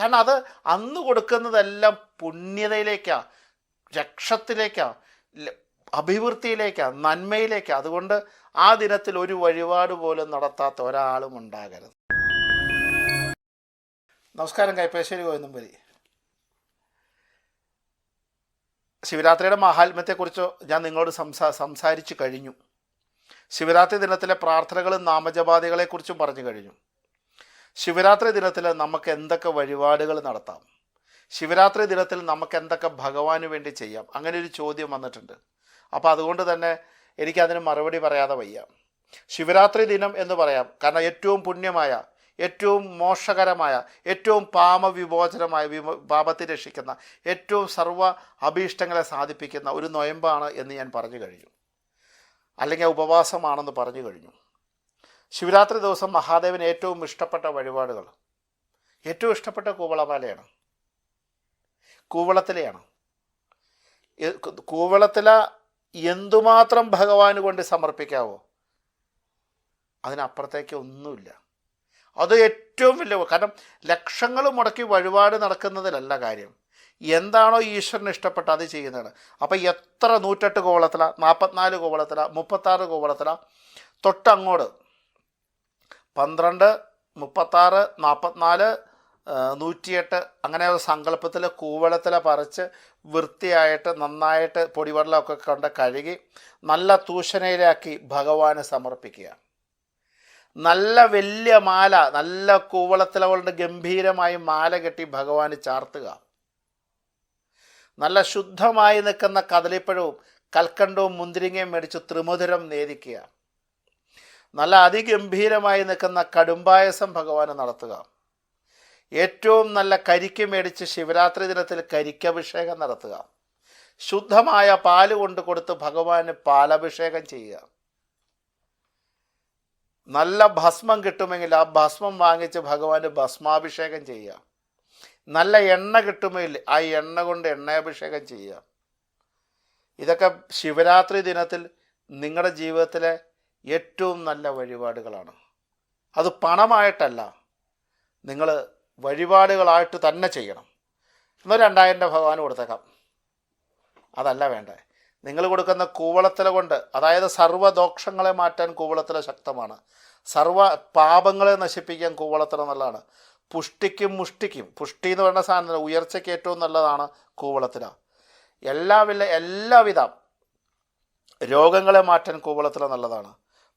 കാരണം അത് അന്ന് കൊടുക്കുന്നതെല്ലാം പുണ്യതയിലേക്കാണ് രക്ഷത്തിലേക്കാണ് അഭിവൃദ്ധിയിലേക്കാണ് നന്മയിലേക്കാണ് അതുകൊണ്ട് ആ ദിനത്തിൽ ഒരു വഴിപാട് പോലും നടത്താത്ത ഒരാളും ഉണ്ടാകരുത്. നമസ്കാരം കൈപ്പേശ്ശേരി ഗോവിന്ദംപുരി ശിവരാത്രിയുടെ മഹാത്മ്യത്തെക്കുറിച്ച് ഞാൻ നിങ്ങളോട് സംസാ സംസാരിച്ചു കഴിഞ്ഞു. ശിവരാത്രി ദിനത്തിലെ പ്രാർത്ഥനകളും നാമജപാതികളെക്കുറിച്ചും പറഞ്ഞു കഴിഞ്ഞു. ശിവരാത്രി ദിനത്തിൽ നമുക്ക് എന്തൊക്കെ വഴിപാടുകൾ നടത്താം? ശിവരാത്രി ദിനത്തിൽ നമുക്ക് എന്തൊക്കെ ഭഗവാന് വേണ്ടി ചെയ്യാം? അങ്ങനെ ഒരു ചോദ്യം വന്നിട്ടുണ്ട്. അപ്പോൾ അതുകൊണ്ട് തന്നെ എനിക്കതിന് മറുപടി പറയാതെ വയ്യ. ശിവരാത്രി ദിനം എന്ന് പറയാം കാരണം ഏറ്റവും പുണ്യമായ ഏറ്റവും മോശകരമായ ഏറ്റവും പാമവിമോചനമായ വിമോ പാപത്തെ രക്ഷിക്കുന്ന ഏറ്റവും സർവ അഭീഷ്ടങ്ങളെ സാധിപ്പിക്കുന്ന ഒരു നൊയമ്പാണ് എന്ന് ഞാൻ പറഞ്ഞു കഴിഞ്ഞു. അല്ലെങ്കിൽ ഉപവാസമാണെന്ന് പറഞ്ഞു കഴിഞ്ഞു. ശിവരാത്രി ദിവസം മഹാദേവന് ഏറ്റവും ഇഷ്ടപ്പെട്ട വഴിപാടുകൾ. ഏറ്റവും ഇഷ്ടപ്പെട്ട കൂവളമാലയാണ്. കൂവളത്തിലെയാണ്. കൂവളത്തില എന്തുമാത്രം ഭഗവാന് കൊണ്ട് സമർപ്പിക്കാവോ? അതിനപ്പുറത്തേക്ക് ഒന്നുമില്ല. അത് ഏറ്റവും വലിയ കാരണം ലക്ഷങ്ങൾ മുടക്കി വഴിപാട് നടക്കുന്നതിലല്ല കാര്യം. എന്താണോ ഈശ്വരന് ഇഷ്ടപ്പെട്ട അത് ചെയ്യുന്നതാണ് അപ്പം എത്ര നൂറ്റെട്ട് കോവളത്തില നാൽപ്പത്തിനാല് കോവളത്തില മുപ്പത്താറ് കോവളത്തില തൊട്ടങ്ങോട്ട് പന്ത്രണ്ട് മുപ്പത്താറ് നാൽപ്പത്തിനാല് നൂറ്റിയെട്ട് അങ്ങനെ ഒരു സങ്കല്പത്തിൽ കൂവളത്തിൽ പറിച്ച് വൃത്തിയായിട്ട് നന്നായിട്ട് പൊടിവെള്ളമൊക്കെ കൊണ്ട് കഴുകി നല്ല തൂഷണയിലാക്കി ഭഗവാന് സമർപ്പിക്കുക. നല്ല വലിയ മാല നല്ല കൂവളത്തിലെ കൊണ്ട് ഗംഭീരമായി മാല കെട്ടി ഭഗവാന് ചാർത്തുക. നല്ല ശുദ്ധമായി നിൽക്കുന്ന കദളിപ്പഴവും കൽക്കണ്ടവും മുന്തിരിങ്ങയും മേടിച്ച് ത്രിമുധുരം നേദിക്കുക. നല്ല അതിഗംഭീരമായി നിൽക്കുന്ന കടുംബായസം ഭഗവാന് നടത്തുക. ഏറ്റവും നല്ല കരിക്ക് മേടിച്ച് ശിവരാത്രി ദിനത്തിൽ കരിക്കഭിഷേകം നടത്തുക. ശുദ്ധമായ പാൽ കൊണ്ട് കൊടുത്ത് ഭഗവാന് പാലഭിഷേകം ചെയ്യുക. നല്ല ഭസ്മം കിട്ടുമെങ്കിൽ ആ ഭസ്മം വാങ്ങിച്ച് ഭഗവാന് ഭസ്മാഭിഷേകം ചെയ്യുക. നല്ല എണ്ണ കിട്ടുമെങ്കിൽ ആ എണ്ണ കൊണ്ട് എണ്ണയഭിഷേകം ചെയ്യുക. ഇതൊക്കെ ശിവരാത്രി ദിനത്തിൽ നിങ്ങളുടെ ജീവിതത്തിലെ ഏറ്റവും നല്ല വഴിപാടുകളാണ്. അത് പണമായിട്ടല്ല. നിങ്ങൾ വഴിപാടുകളായിട്ട് തന്നെ ചെയ്യണം. എന്നാൽ രണ്ടായിരം രൂപ ഭഗവാൻ കൊടുത്തേക്കാം. അതല്ല വേണ്ടേ. നിങ്ങൾ കൊടുക്കുന്ന കൂവളത്തില കൊണ്ട് അതായത് സർവദോഷങ്ങളെ മാറ്റാൻ കൂവളത്തില ശക്തമാണ്. സർവ പാപങ്ങളെ നശിപ്പിക്കാൻ കൂവളത്തില നല്ലതാണ്. പുഷ്ടിക്കും മുഷ്ടിക്കും. പുഷ്ടി എന്ന് പറയുന്ന സാധനം ഉയർച്ചയ്ക്ക് ഏറ്റവും നല്ലതാണ് കൂവളത്തില. എല്ലാവിധ എല്ലാവിധ രോഗങ്ങളെ മാറ്റാൻ കൂവളത്തില നല്ലതാണ്.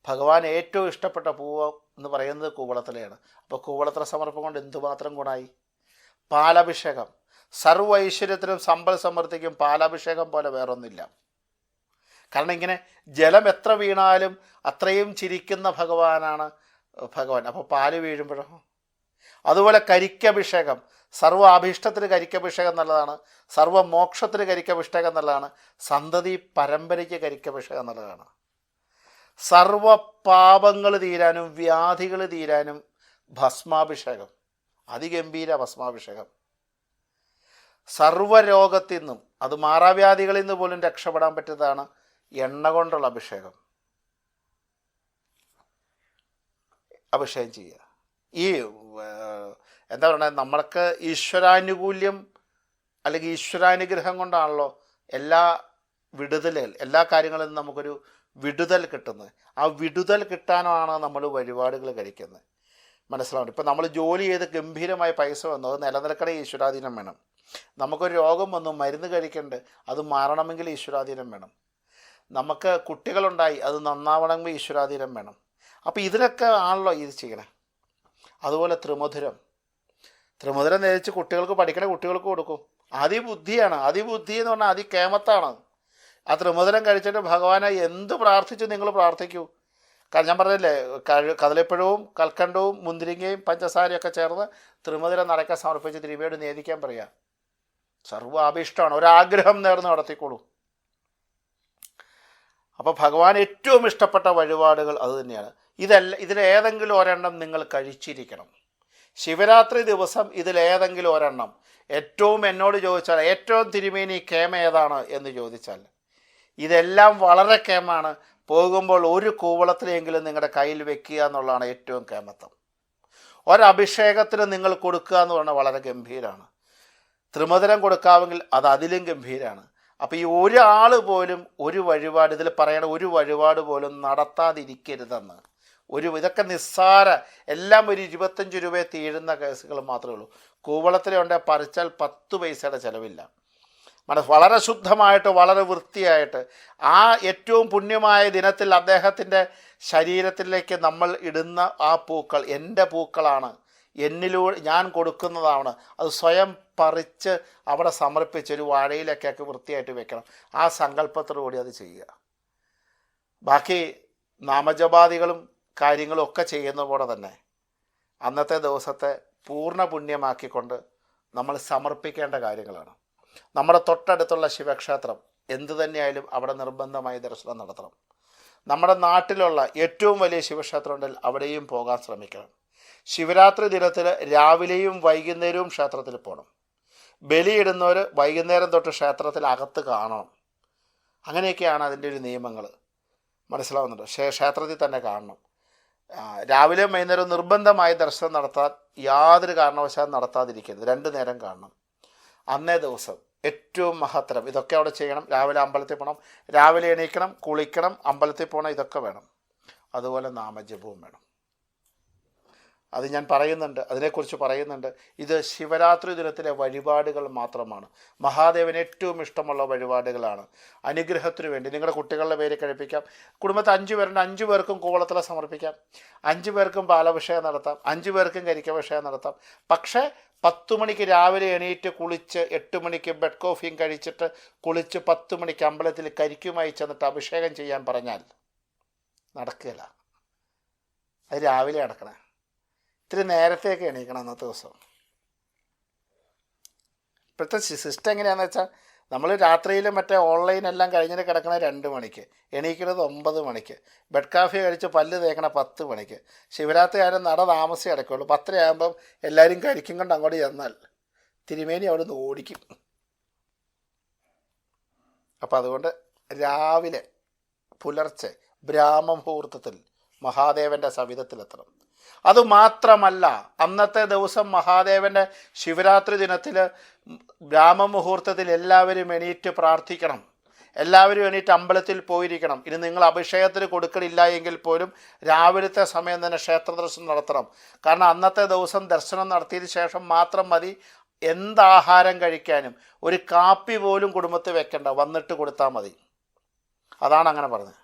ഭഗവാൻ ഏറ്റവും ഇഷ്ടപ്പെട്ട പൂവ് എന്ന് പറയുന്നത് കൂവളത്തിലെയാണ്. അപ്പോൾ കൂവളത്ര സമർപ്പം കൊണ്ട് എന്തുമാത്രം ഗുണമായി? പാലഭിഷേകം. സർവ ഐശ്വര്യത്തിനും സമ്പൽ സമൃദ്ധിക്കും പാലാഭിഷേകം പോലെ വേറൊന്നില്ല. കാരണം ഇങ്ങനെ ജലം എത്ര വീണാലും അത്രയും ചിരിക്കുന്ന ഭഗവാനാണ് ഭഗവാൻ. അപ്പോൾ പാൽ വീഴുമ്പോഴോ? അതുപോലെ കരിക്കഭിഷേകം. സർവ അഭിഷ്ടത്തിന് കരിക്കഭിഷേകം നല്ലതാണ്. സർവ മോക്ഷത്തിന് കരിക്കഭിഷേകം നല്ലതാണ്. സന്തതി പരമ്പരയ്ക്ക് കരിക്കഭിഷേകം നല്ലതാണ്. സർവ പാപങ്ങൾ തീരാനും വ്യാധികൾ തീരാനും ഭസ്മാഭിഷേകം. അതിഗംഭീര ഭസ്മാഭിഷേകം. സർവരോഗത്തിൽ നിന്നും അത് മാറാവ്യാധികളിൽ നിന്ന് പോലും രക്ഷപ്പെടാൻ പറ്റുന്നതാണ് എണ്ണ കൊണ്ടുള്ള അഭിഷേകം. അഭിഷേകം ചെയ്യുക. ഈ എന്താ പറയുക നമ്മൾക്ക് ഈശ്വരാനുകൂല്യം അല്ലെങ്കിൽ ഈശ്വരാനുഗ്രഹം കൊണ്ടാണല്ലോ എല്ലാ വിടുതലുകൾ എല്ലാ കാര്യങ്ങളിൽ നമുക്കൊരു വിടുതൽ കിട്ടുന്നത്. ആ വിടുതൽ കിട്ടാനാണ് നമ്മൾ വഴിപാടുകൾ കഴിക്കുന്നത്. മനസ്സിലാവുന്നത് ഇപ്പം നമ്മൾ ജോലി ചെയ്ത് ഗംഭീരമായ പൈസ വന്നു അത് നിലനിൽക്കണ ഈശ്വരാധീനം വേണം. നമുക്കൊരു രോഗം വന്നു മരുന്ന് കഴിക്കേണ്ട അത് മാറണമെങ്കിൽ ഈശ്വരാധീനം വേണം. നമുക്ക് കുട്ടികളുണ്ടായി അത് നന്നാവണമെങ്കിൽ ഈശ്വരാധീനം വേണം. അപ്പോൾ ഇതിനൊക്കെ ആണല്ലോ ഇത് ചെയ്യണേ. അതുപോലെ ത്രിമധുരം. ത്രിമധുരം നേരിച്ച് കുട്ടികൾക്ക് പഠിക്കണ കുട്ടികൾക്ക് കൊടുക്കും. അതിബുദ്ധിയാണ്. അതിബുദ്ധി എന്ന് പറഞ്ഞാൽ അതികേമത്താണ്. ആ ത്രിമധുരം കഴിച്ചിട്ട് ഭഗവാനെ എന്ത് പ്രാർത്ഥിച്ചു നിങ്ങൾ പ്രാർത്ഥിക്കൂ. കാരണം ഞാൻ പറഞ്ഞില്ലേ കദളിപ്പഴവും കൽക്കണ്ടവും മുന്തിരിങ്ങയും പഞ്ചസാരയൊക്കെ ചേർന്ന് ത്രിമധുരം നടക്കാൻ സമർപ്പിച്ച് തിരുവേട് നേദിക്കാൻ പറയാം. സർവ അഭീഷ്ടമാണ് ഒരാഗ്രഹം നേർന്ന് നടത്തിക്കോളൂ. അപ്പോൾ ഭഗവാൻ ഏറ്റവും ഇഷ്ടപ്പെട്ട വഴിപാടുകൾ അത് തന്നെയാണ്. ഇതല്ല ഇതിലേതെങ്കിലും ഒരെണ്ണം നിങ്ങൾ കഴിച്ചിരിക്കണം. ശിവരാത്രി ദിവസം ഇതിലേതെങ്കിലും ഒരെണ്ണം. ഏറ്റവും എന്നോട് ചോദിച്ചാൽ ഏറ്റവും തിരുമേനി കേമ ഏതാണ് എന്ന് ചോദിച്ചാൽ ഇതെല്ലാം വളരെ കേമാണ്. പോകുമ്പോൾ ഒരു കൂവളത്തിലെങ്കിലും നിങ്ങളുടെ കയ്യിൽ വെക്കുക എന്നുള്ളതാണ് ഏറ്റവും കേമത്വം. ഒരഭിഷേകത്തിന് നിങ്ങൾ കൊടുക്കുക എന്ന് പറഞ്ഞാൽ വളരെ ഗംഭീരമാണ് ത്രിമധുരം കൊടുക്കാമെങ്കിൽ അത് അതിലും ഗംഭീരമാണ് അപ്പോൾ ഈ ഒരാൾ പോലും ഒരു വഴിപാട് ഇതിൽ പറയണ ഒരു വഴിപാട് പോലും നടത്താതിരിക്കരുതെന്ന്. ഒരു ഇതൊക്കെ നിസ്സാര എല്ലാം ഒരു ഇരുപത്തഞ്ച് രൂപയെ തീരുന്ന കേസുകൾ മാത്രമേ ഉള്ളൂ. കൂവളത്തിലുണ്ടെ പറിച്ചാൽ പത്ത് പൈസയുടെ ചിലവില്ല. മനസ്സ് വളരെ ശുദ്ധമായിട്ട് വളരെ വൃത്തിയായിട്ട് ആ ഏറ്റവും പുണ്യമായ ദിനത്തിൽ അദ്ദേഹത്തിന്റെ ശരീരത്തിലേക്ക് നമ്മൾ ഇടുന്ന ആ പൂക്കൾ എന്റെ പൂക്കളാണ്. എന്നിലൂടെ ഞാൻ കൊടുക്കുന്നതാണ്. അത് സ്വയം പറിച്ച് അവിടെ സമർപ്പിച്ച് ഒരു വാഴയിലൊക്കെ വൃത്തിയായിട്ട് വെക്കണം. ആ സങ്കല്പത്തോടുകൂടി അത് ചെയ്യുക. ബാക്കി നാമജപാദികളും കാര്യങ്ങളും ഒക്കെ ചെയ്യുന്ന പോലെ തന്നെ അന്നത്തെ ദിവസത്തെ പൂർണ പുണ്യമാക്കിക്കൊണ്ട് നമ്മൾ സമർപ്പിക്കേണ്ട കാര്യങ്ങളാണ്. നമ്മുടെ തൊട്ടടുത്തുള്ള ശിവക്ഷേത്രം എന്തു തന്നെയായാലും അവിടെ നിർബന്ധമായി ദർശനം നടത്തണം. നമ്മുടെ നാട്ടിലുള്ള ഏറ്റവും വലിയ ശിവക്ഷേത്രം ഉണ്ടെങ്കിൽ അവിടെയും പോകാൻ ശ്രമിക്കണം. ശിവരാത്രി ദിനത്തിൽ രാവിലെയും വൈകുന്നേരവും ക്ഷേത്രത്തിൽ പോകണം. ബലിയിടുന്നവർ വൈകുന്നേരം തൊട്ട് ക്ഷേത്രത്തിൽ അകത്ത് കാണണം. അങ്ങനെയൊക്കെയാണ് അതിന്റെ ഒരു നിയമങ്ങൾ മനസ്സിലാവുന്നുണ്ട്? ക്ഷേ ക്ഷേത്രത്തിൽ തന്നെ കാണണം. രാവിലെയും വൈകുന്നേരവും നിർബന്ധമായി ദർശനം നടത്താൻ യാതൊരു കാരണവശാലും നടത്താതിരിക്കരുത്. രണ്ട് നേരം കാണണം. അന്നേ ദിവസം ഏറ്റവും മഹത്തരം. ഇതൊക്കെ അവിടെ ചെയ്യണം. രാവിലെ അമ്പലത്തിൽ പോകണം രാവിലെ എണീക്കണം കുളിക്കണം അമ്പലത്തിൽ പോകണം ഇതൊക്കെ വേണം. അതുപോലെ നാമജപവും വേണം. അത് ഞാൻ പറയുന്നുണ്ട് അതിനെക്കുറിച്ച് പറയുന്നുണ്ട്. ഇത് ശിവരാത്രി ദിനത്തിലെ വഴിപാടുകൾ മാത്രമാണ്. മഹാദേവന് ഏറ്റവും ഇഷ്ടമുള്ള വഴിപാടുകളാണ്. അനുഗ്രഹത്തിനു വേണ്ടി. നിങ്ങളുടെ കുട്ടികളുടെ പേര് കഴിപ്പിക്കാം കുടുംബത്തെ അഞ്ച് പേരുണ്ട്. അഞ്ച് പേർക്കും കൂവളത്തില സമർപ്പിക്കാം. അഞ്ച് പേർക്കും പാലഭിഷേകം നടത്താം. അഞ്ച് പേർക്കും കരിക്കഭിഷേകം നടത്താം. പക്ഷേ പത്ത് മണിക്ക് രാവിലെ എണീറ്റ് കുളിച്ച് എട്ട് മണിക്ക് ബെഡ് കോഫിയും കഴിച്ചിട്ട് കുളിച്ച് പത്ത് മണിക്ക് അമ്പലത്തിൽ കരിക്കുമായി ചെന്നിട്ട് അഭിഷേകം ചെയ്യാൻ പറഞ്ഞാൽ നടക്കുകയില്ല. അത് രാവിലെ നടക്കണേ. ഇത്തിരി നേരത്തെയൊക്കെ എണീക്കണം അന്നത്തെ ദിവസം. ഇപ്പോഴത്തെ സിസ്റ്റം എങ്ങനെയാണെന്ന് വെച്ചാൽ നമ്മൾ രാത്രിയിൽ മറ്റേ ഓൺലൈൻ എല്ലാം കഴിഞ്ഞിട്ട് കിടക്കണ രണ്ട് മണിക്ക് എണീക്കുന്നത് ഒമ്പത് മണിക്ക് ബെഡ് കാഫി കഴിച്ച് പല്ല് തേക്കണ പത്ത് മണിക്ക് ശിവരാത്രി ആരും നട താമസിച്ച് കിടക്കുള്ളൂ. പത്തരയാകുമ്പം എല്ലാവരും കഴിക്കും കൊണ്ട് അങ്ങോട്ട് ചെന്നാൽ തിരുമേനി അവിടെ നിന്ന് ഓടിക്കും. അപ്പം അതുകൊണ്ട് രാവിലെ പുലർച്ചെ ബ്രാഹ്മമുഹൂർത്തത്തിൽ മഹാദേവന്റെ സവിധത്തിലെത്തണം. അതുമാത്രമല്ല അന്നത്തെ ദിവസം മഹാദേവന്റെ ശിവരാത്രി ദിനത്തിൽ ബ്രാഹ്മമുഹൂർത്തത്തിൽ എല്ലാവരും എണീറ്റ് പ്രാർത്ഥിക്കണം. എല്ലാവരും എണീറ്റ് അമ്പലത്തിൽ പോയിരിക്കണം. ഇനി നിങ്ങൾ അഭിഷേകത്തിന് കൊടുക്കണില്ല എങ്കിൽ പോലും രാവിലത്തെ സമയം തന്നെ ക്ഷേത്ര ദർശനം നടത്തണം. കാരണം അന്നത്തെ ദിവസം ദർശനം നടത്തിയതിന് ശേഷം മാത്രം മതി എന്താഹാരം കഴിക്കാനും. ഒരു കാപ്പി പോലും കുടുംബത്തിൽ വെക്കണ്ട. വന്നിട്ട് കൊടുത്താൽ മതി. അതാണ് അങ്ങനെ പറഞ്ഞത്.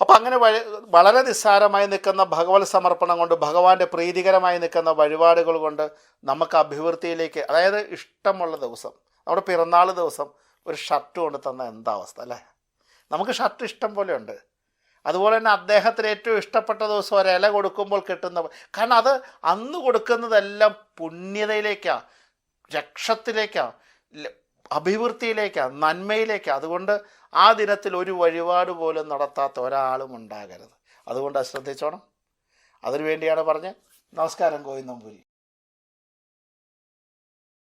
അപ്പം അങ്ങനെ വഴി വളരെ നിസ്സാരമായി നിൽക്കുന്ന ഭഗവത് സമർപ്പണം കൊണ്ട് ഭഗവാന്റെ പ്രീതികരമായി നിൽക്കുന്ന വഴിപാടുകൾ കൊണ്ട് നമുക്ക് അഭിവൃദ്ധിയിലേക്ക് അതായത് ഇഷ്ടമുള്ള ദിവസം നമ്മുടെ പിറന്നാൾ ദിവസം ഒരു ഷർട്ട് കൊണ്ട് തന്ന എന്താ അവസ്ഥ അല്ലേ? നമുക്ക് ഷർട്ട് ഇഷ്ടം പോലെ ഉണ്ട്. അതുപോലെ തന്നെ അദ്ദേഹത്തിന് ഏറ്റവും ഇഷ്ടപ്പെട്ട ദിവസം ഒരു ഇല കൊടുക്കുമ്പോൾ കിട്ടുന്ന കാരണം അത് അന്ന് കൊടുക്കുന്നതെല്ലാം പുണ്യതയിലേക്കാണ് രക്ഷത്തിലേക്കാണ് അഭിവൃദ്ധിയിലേക്കാണ് നന്മയിലേക്കാണ് അതുകൊണ്ട് ആ ദിനത്തിൽ ഒരു വഴിപാട് പോലും നടത്താത്ത ഒരാളും ഉണ്ടാകരുത്. അതുകൊണ്ട് അത് ശ്രദ്ധിച്ചോണം. അതിനു വേണ്ടിയാണ് പറഞ്ഞ് നമസ്കാരം ഗോവിന്ദമ്പൂരി